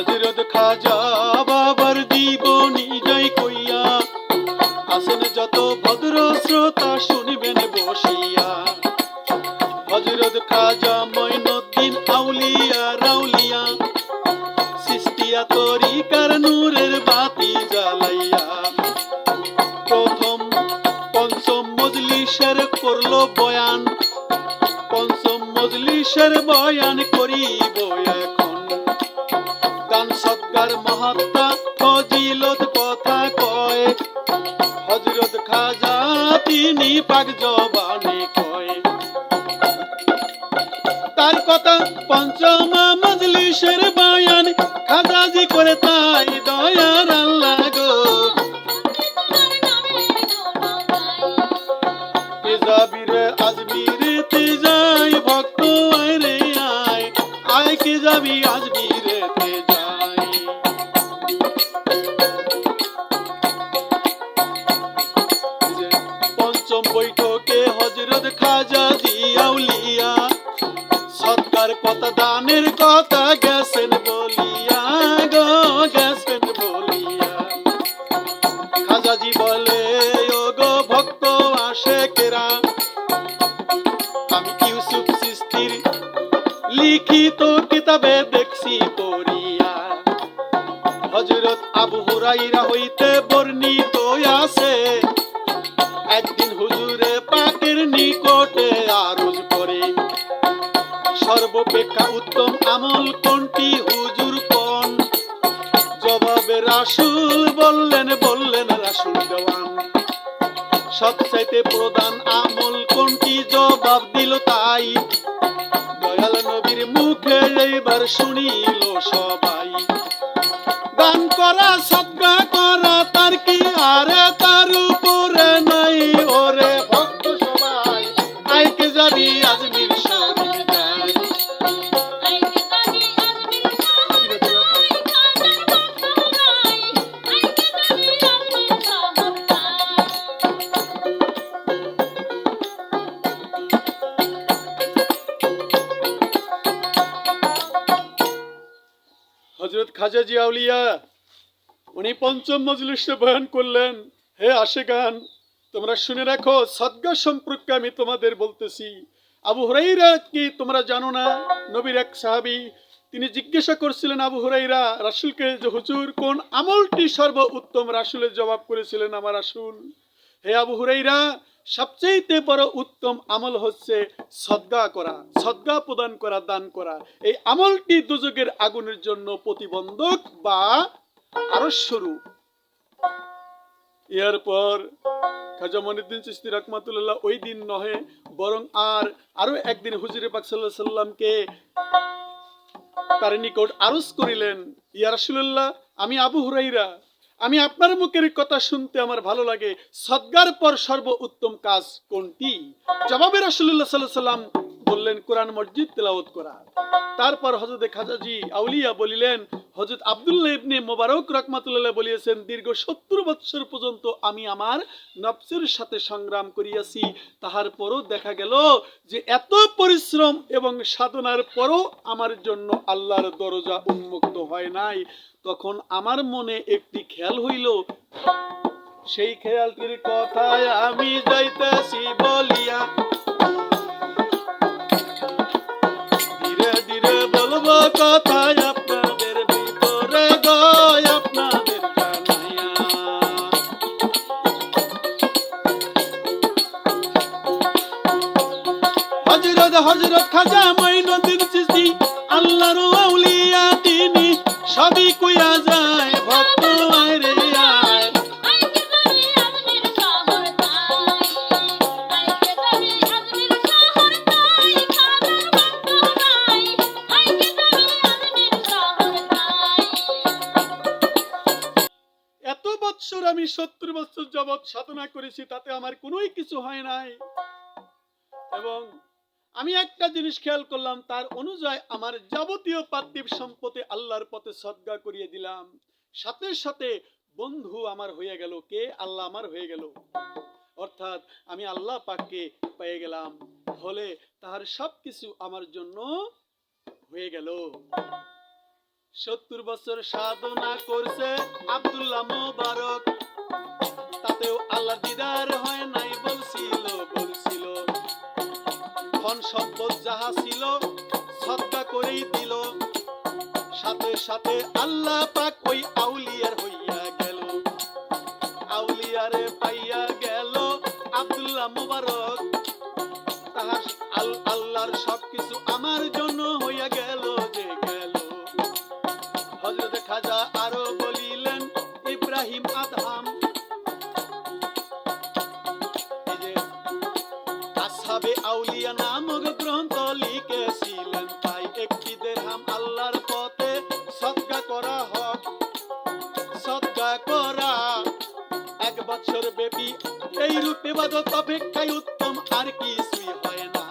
হজরত খাজা বাবার জীবনী যাই কইয়া আসেন যত ভদ্র শ্রোতা শুনবেন বসিয়া। হজরত খাজা মঈনুদ্দিন আউলিয়া রাউলিয়া সৃষ্টিয়া তরিকার নূরের বাতি জ্বালাইয়া প্রথম পঞ্চম মজলিসের করল বয়ান, পঞ্চম মজলিসের বয়ান তিনি পাক জবানে কয়। তার কথা পঞ্চম পঞ্চম বৈঠকে হজরত খাজা দিয়াউলিয়া সৎকার কথা দানের কথা গেছেন বলিয়া গো, গেছেন বলিয়া। খাজাজি বলে ও গো ভক্ত আসে কেরা আমি ইউসুফ সিস্তির লিখিত কিতাবে দেখছি পড়িয়া। হজরত আবু হুরাইরা হইতে বর্ণিত করে। সর্বপেক্ষা উত্তম আমল কোনটি, হুজুর কোন? জবাবে রাসূল বললেন বললেন রাসূল দেওয়ান সবচাইতে প্রধান আমল কোনটি, জবাব দিল তাই। দয়াল নবীর মুখে এইবার শুনিল সবাই। দান করা খাজাজি আউলিয়া, উনি পঞ্চম মজলিসে বয়ান করলেন, হে আশেগান, তোমরা শুনে রাখো, সদ্গা সম্পর্কে আমি তোমাদের বলতেছি। আবু হুরাইরা কি তোমরা জানো না? নবীর এক সাহাবি, তিনি জিজ্ঞাসা করছিলেন আবু হুরাইরা রাসূলকে যে হুজুর, কোন আমলটি সর্ব উত্তম রাসূলের জবাব করেছিলেন আমার রাসুল? হে আবু হুরাইরা সবচেয়ে বড় উত্তম আমল হচ্ছে সদ্গা করা, সদ্গা প্রদান করা, দান করা। এই আমলটি দুযোগের আগুনের জন্য প্রতিবন্ধক বা আরও শুরু এরপর খাজা মনিদ্দিন চিস্তি রহমাতুল্লাহ ওই দিন নহে, বরং আর আরও একদিন হুজুরে পাক সাল্লাহ সাল্লামকে তার নিকট আরজ করিলেন, ইয়া রাসূলুল্লাহ, আমি আবু হুরাইরা আমি আপনার মুখের কথা শুনতে আমার ভালো লাগে। সদ্গার পর সর্ব উত্তম কাজ কোনটি? জবাবে সাল্লাল্লাহু সাল্লাম বললেন, কোরআন মসজিদ তেলাওয়াত করা। তারপর হযরত খাজাজি আউলিয়া বলিলেন, হযরত আব্দুল্লাহ ইবনে মোবারক রাহমাতুল্লাহ বলিয়েছেন, দীর্ঘ সত্তর বৎসর পর্যন্ত আমি আমার নফসের সাথে সংগ্রাম করিয়াছি। তাহার পরও দেখা গেল যে এত পরিশ্রম এবং সাধনার পরও আমার জন্য আল্লাহর দরজা উন্মুক্ত হয় নাই। তখন আমার মনে একটি খেয়াল হইল। সেই খেয়ালটির কথায় আমি যাইতেছি বলিয়া আমি সত্তর বছর যাবৎ সাধনা করেছি, তাতে আমার কোনোই কিছু হয় নাই। এবং আমি একটা জিনিস খেয়াল করলাম, তার অনুযায়ী আমার যাবতীয় পার্থিব সম্পত্তি আল্লাহর পথে সদ্গা করিয়ে দিলাম। সাথে সাথে বন্ধু আমার হয়ে গেল, কে? আল্লাহ আমার হয়ে গেল। অর্থাৎ আমি আল্লাহ পাককে পেয়ে গেলাম। হলে তাহার সব কিছু আমার জন্য হয়ে গেল। সত্তর বছর সাধনা করছে আব্দুল্লাহ মোবারক। তাতেও আল্লাহ দিদার হয় নাই, বলছিল বলছিল। ধন সম্পদ যাহা ছিল সদ্গা করেই দিল। সাথে সাথে আল্লাহ পাক ওই আউলিয়ার হইয়া গেল। আউলিয়ারে পাইয়া গেল আব্দুল্লাহ মুবারক। বাদত অপেক্ষায় উত্তম, আর কিছুই হয় না।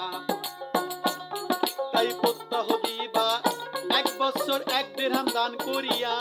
তাই প্রত্যাহ দিবা, এক বছর এক দেড় দান করিয়া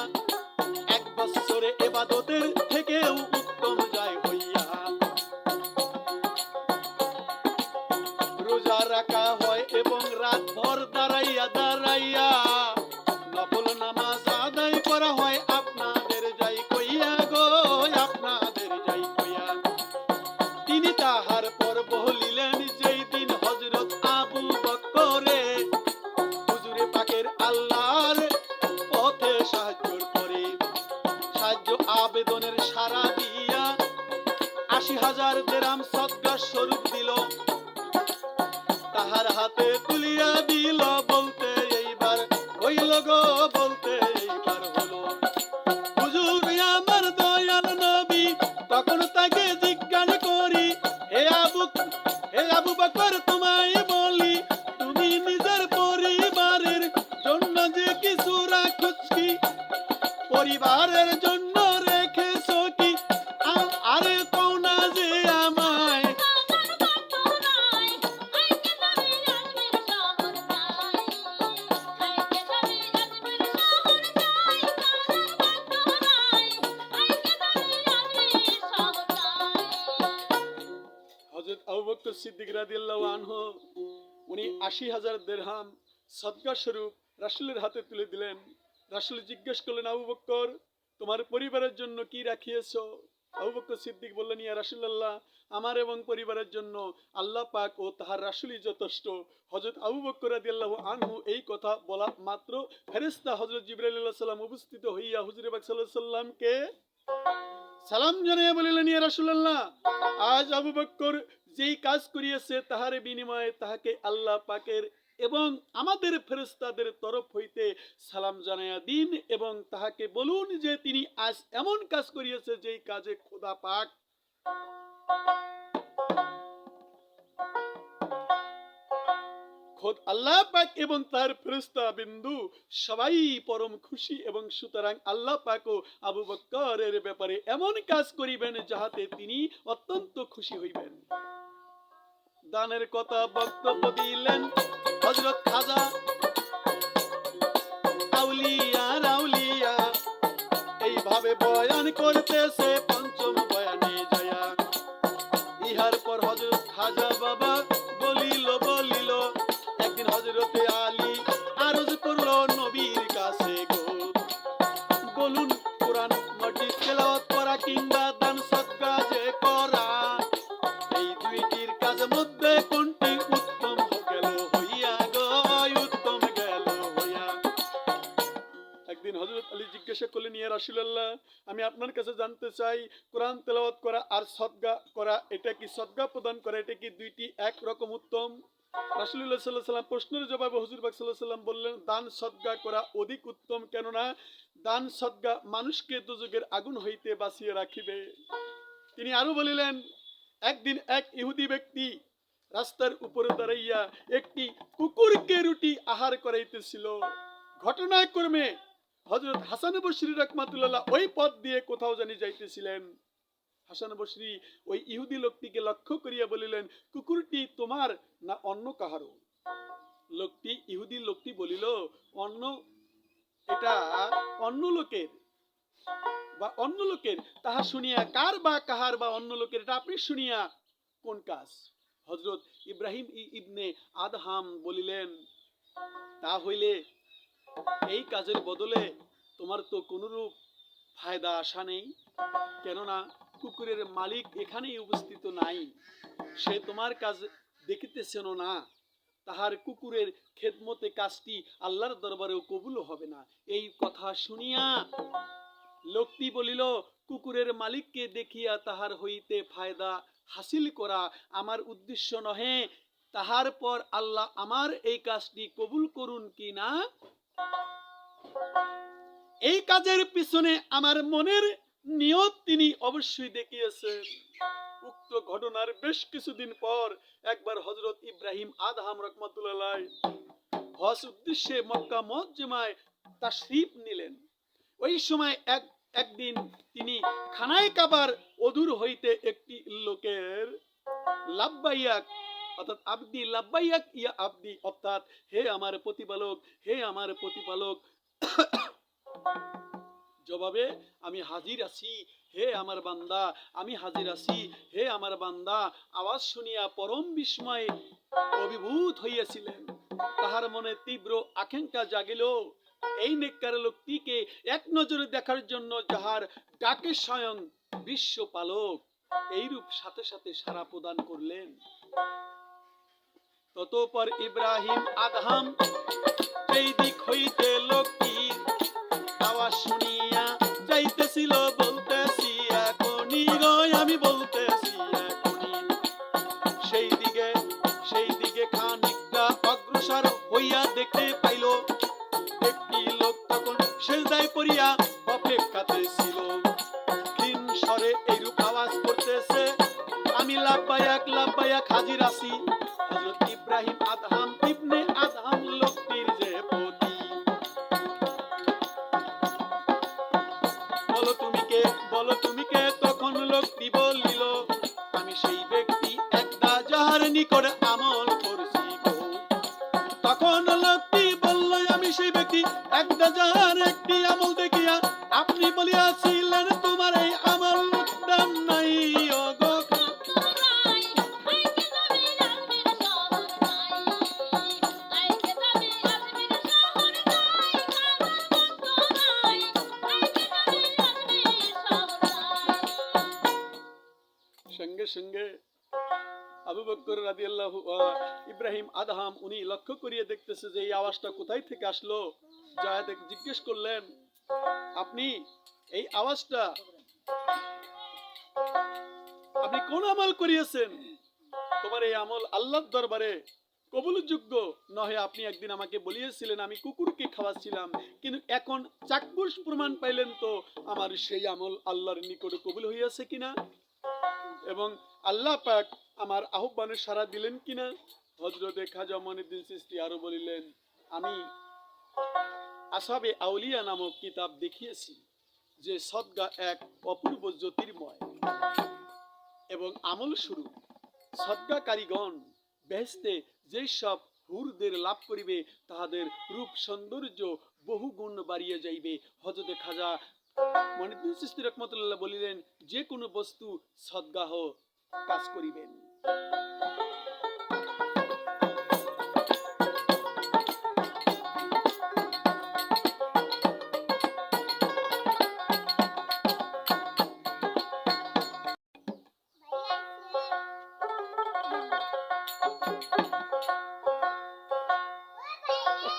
উনি আশি হাজার দেরহাম সদকা স্বরূপ রাসূলের হাতে তুলে দিলেন। রাসূল জিজ্ঞেস করলেন, আবু বকর তোমার পরিবারের জন্য কি রাখিয়েছো? আবু বকর সিদ্দিক বললেন, ইয়া রাসূলুল্লাহ, আমার এবং পরিবারের জন্য আল্লাহ পাক ও তাহার রাসূলই যথেষ্ট। হযরত আবু রাদিয়াল্লাহু আনহু এই কথা বলা মাত্র ফেরেশতা হযরত জিবরাইল আলাইহিস সালাম উপস্থিত হইয়া হুজুর সাল্লাল্লাহু আলাইহি সাল্লামকে সালাম জানিয়ে বলিলেন, ইয়া রাসূলুল্লাহ, আজ আবু বক্কর যেই কাজ করিয়েছে তাহার বিনিময়ে তাহাকে আল্লাহ পাকের এবং আমাদের ফেরেস্তাদের তরফ হইতে সালাম জানাইয়া দিন এবং তাহাকে বলুন যে তিনি আজ এমন কাজ করিয়েছে যেই কাজে খোদা পাক। আল্লাহ পাক এবং তার ফেরেস্তা বিন্দু সবাই পরম খুশি এবং সুতরাং আল্লাহ পাকও আবু বক্করের ব্যাপারে এমন কাজ করিবেন যাহাতে তিনি অত্যন্ত খুশি হইবেন। দানের কথা বক্তব্য দিলেন হজরত খাজা। আউলিয়া, রাউলিয়া, এইভাবে বয়ান করতেছে, পঞ্চম বয়ানে জয়া ইহার পর হজরত খাজা বাবা জিজ্ঞাসা করলেন ইয়া রাসূলুল্লাহ আমি আপনার কাছে জানতে চাই, কোরআন তেলাওয়াত করা আর সদগা করা, এটা কি সদগা প্রদান করা, এটা কি দুইটি এক রকম উত্তম? আলাইহি সাল্লাম প্রশ্নের জবাবে হুজুর সাল্লাল্লাহু আলাইহি সাল্লাম বললেন, দান সদগা করা অধিক উত্তম কেননা দান সদগা মানুষকে দুযোগের আগুন হইতে বাঁচিয়ে রাখিবে। তিনি আরও বলিলেন, একদিন এক ইহুদি ব্যক্তি রাস্তার উপরে দাঁড়াইয়া একটি কুকুরকে রুটি আহার করাইতেছিল। ঘটনাক্রমে হজরত হাসান বসরি রহমাতুল্লাহ ওই পথ দিয়ে কোথাও জানি যাইতেছিলেন। হাসান বসরি ওই ইহুদি লোকটিকে লক্ষ্য করিয়া বলিলেন, কুকুরটি তোমার না অন্য কাহারও লোকটি, ইহুদি লোকটি বলিল, অন্য, এটা অন্য লোকের, বা অন্য লোকের, তাহা শুনিয়া কার বা কাহার বা অন্য লোকের, এটা আপনি শুনিয়া কোন কাজ? হজরত ইব্রাহিম ইবনে আদহাম বলিলেন, তা হইলে এই কাজের বদলে তোমার তো কোনরূপ ফায়দা আশা নেই। কেননা কুকুরের মালিক এখানেই উপস্থিত নাই। সে তোমার কাজ দেখিতেছেন না। তাহার কুকুরের খেদমতে কাজটি আল্লাহর দরবারেও কবুল হবে না। এই কথা শুনিয়া লোকটি বলিল, কুকুরের মালিককে দেখিয়া তাহার হইতে ফায়দা হাসিল করা আমার উদ্দেশ্য নহে। তাহার পর আল্লাহ আমার এই কাজটি কবুল করুন কি না? এই কাজের পিছনে আমার মনের নিয়ত তিনি অবশ্যই দেখিয়েছেন। উক্ত ঘটনার বেশ কিছুদিন পর একবার হজরত ইব্রাহিম আদহাম রহমতুল্লাহ হজ উদ্দেশ্যে মক্কা মজ্জমায় তাশরিফ নিলেন। ওই সময় এক, একদিন তিনি খানায় কাবার অদূর হইতে একটি লোকের লাব্বাইয়াক অর্থাৎ আবদি লাব্বাইয়াক ইয়া আবদি, অর্থাৎ হে আমার প্রতিপালক, হে আমার প্রতিপালক। জবাবে, আমি হাজির আছি, হে আমার বান্দা, আমি হাজির আছি, হে আমার বান্দা। আওয়াজ শুনিয়া পরম বিস্ময়ে অভিভূত হইয়াছিলেন। তাহার মনে তীব্র আকাঙ্ক্ষা জাগিল। এই নেককার লোকটিকে এক নজরে দেখার জন্য যাহার ডাকে স্বয়ং বিশ্বপালক, এইরূপ সাথে সাথে সারা প্রদান করলেন। ততপর ইব্রাহিম আদহাম যেই দিক হইতে লোকটি আওয়াজ শুনিয়া যাইতেছিল বলতেছি, এখনই আমি বলতেছি, এখনই। সেই দিকে সেই দিকে খানিকটা অগ্রসর হইয়া দেখতে পাইল, একটি লোক তখন সেজদায় পড়িয়া অপেক্ষাতে ছিল। বলিয়াছিলেন, তোমার এই আমল দাম নাই সঙ্গে সঙ্গে আবু বকর রাদিয়াল্লাহু ইব্রাহিম আদহাম, উনি লক্ষ্য করিয়ে দেখতেছে যে এই আওয়াজটা কোথায় থেকে আসলো। যা জিজ্ঞেস করলেন, আপনি এই আওয়াজটা আপনি কোন আমল করিয়েছেন? তোমার এই আমল আল্লাহর দরবারে কবুলযোগ্য নহে। আপনি একদিন আমাকে বলিয়েছিলেন, আমি কুকুরকে খাওয়াচ্ছিলাম, কিন্তু এখন চাক্ষুষ প্রমাণ পাইলেন তো, আমার সেই আমল আল্লাহর নিকটে কবুল হইয়াছে কিনা? এবং আল্লাহ পাক আমার আহ্বানে সাড়া দিলেন কিনা? হজরতে খাজা মনিদ্দিন সৃষ্টি আরও বলিলেন, আমি আসাবে আউলিয়া নামক কিতাব দেখিয়েছি। যে সদগা এক অপূর্ব জ্যোতির্ময় এবং আমল শুরু। সদগা কারিগণ বেহেস্তে যেই সব হুরদের লাভ করিবে, তাহাদের রূপ সৌন্দর্য বহু গুণ বাড়িয়ে যাইবে। হজরতে খাজা মনিদ্দিন সৃষ্টি রহমতুল্লাহ বলিলেন, যে কোনো বস্তু সদ্গাহ কাজ করিবেন।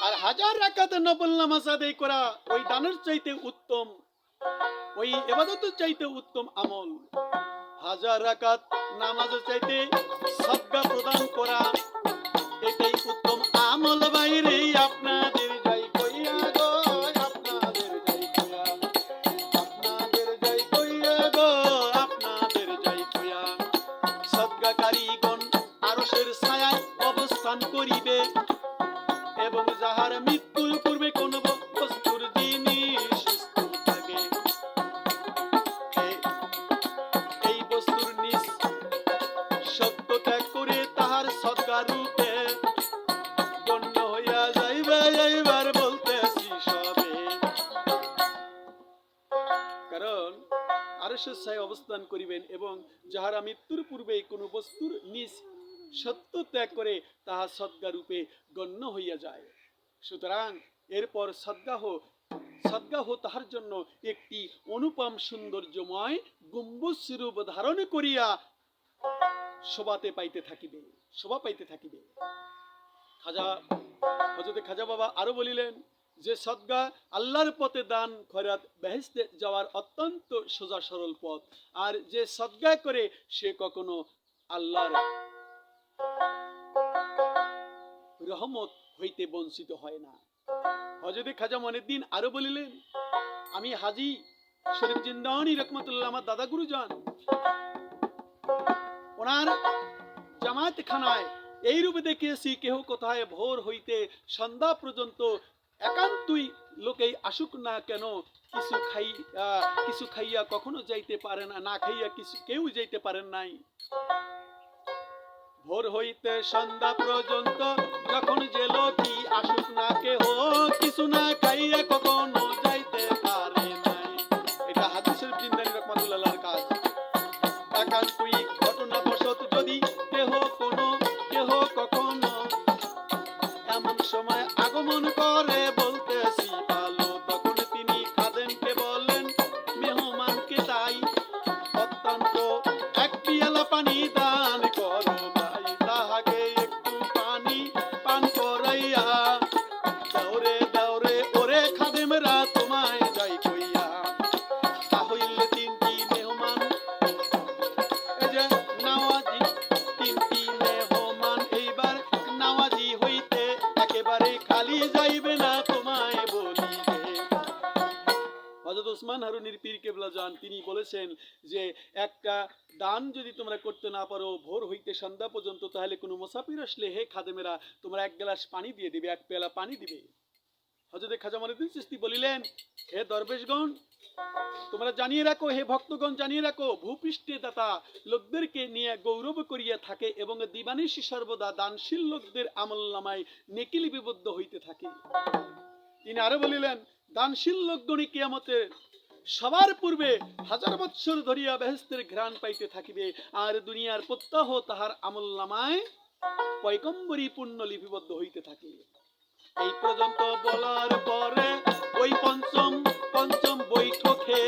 আর হাজার রাকাত নফল নামাজ আদায় করা ওই দানের চাইতে উত্তম, ওই এবাদতের চাইতে উত্তম আমল। হাজার রাকাত নামাজের চাইতে সদ্গা প্রদান করা, এটাই উত্তম আমল বাইরে আপনাদের এবং যাহারা মৃত্যুর পূর্বে কোনো বস্তুর নিজ সত্য ত্যাগ করে, তাহা সদ্গা রূপে গণ্য হইয়া যায়। সুতরাং এরপর সদ্গাহ সদ্গাহ তাহার জন্য একটি অনুপম সৌন্দর্যময় গম্বুজ স্বরূপ ধারণ করিয়া শোভাতে পাইতে থাকিবে, শোভা পাইতে থাকিবে। খাজা হজরতে খাজা বাবা আরও বলিলেন যে সদ্গা আল্লাহর পথে দান খয়রাত বেহেস্তে যাওয়ার অত্যন্ত সোজা সরল পথ। আর যে সদ্গা করে সে কখনো আল্লাহর রহমত হইতে বঞ্চিত হয় না। হজরতে খাজা মনিদ্দিন আরও বলিলেন, আমি হাজি শরীফ জিন্দানি রহমতুল্লাহ আমার দাদা গুরু যান ওনার জামাত খানায় এই রূপে দেখিয়েছি, কেহ কোথায় ভোর হইতে সন্ধ্যা পর্যন্ত একান্তই লোকেই আসুক না কেন, কিছু খাই কিছু খাইয়া কখনো যাইতে পারে না না খাইয়া কিছু, কেউ যাইতে পারেন নাই। ভোর হইতে সন্ধ্যা পর্যন্ত যখন যে লোকই আসুক না কেহ, কিছু না খাইয়া কখনো যাইতে পারে নাই। এটা হাদিসের জিন্দানি রহমাতুল্লাহর কাজ। একান্তই ঘটনাবশত যদি কেহ কোনো, কেহ কখনো এমন সময় আগমন করে ওসমান হারুনির পীর কেবলা যান, তিনি বলেছেন যে, একটা দান যদি তোমরা করতে না পারো, ভোর হইতে সন্ধ্যা পর্যন্ত, তাহলে কোনো মুসাফির আসলে, হে খাদেমেরা, তোমরা এক গ্লাস পানি দিয়ে দিবে, এক পেলা পানি দিবে। হজরত খাজা মানুদ্দিন চিস্তি বলিলেন, হে দরবেশগণ, তোমরা জানিয়ে রাখো, হে ভক্তগণ, জানিয়ে রাখো, ভূপৃষ্ঠে দাতা লোকদেরকে নিয়ে গৌরব করিয়া থাকে এবং দিবানিশি সর্বদা দানশীল লোকদের আমল নামায় নেকি লিপিবদ্ধ হইতে থাকে। তিনি আরও বলিলেন, দানশীল লোকগণই কিয়ামতে সবার পূর্বে হাজার বৎসর ধরিয়া বেহস্তের ঘ্রাণ পাইতে থাকিবে, আর দুনিয়ার প্রত্যাহ তাহার আমল নামায় পয়কম্বরী পূর্ণ লিপিবদ্ধ হইতে থাকিবে এই পর্যন্ত বলার পরে ওই পঞ্চম পঞ্চম বৈঠকে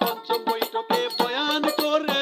পঞ্চম বৈঠকে বয়ান করে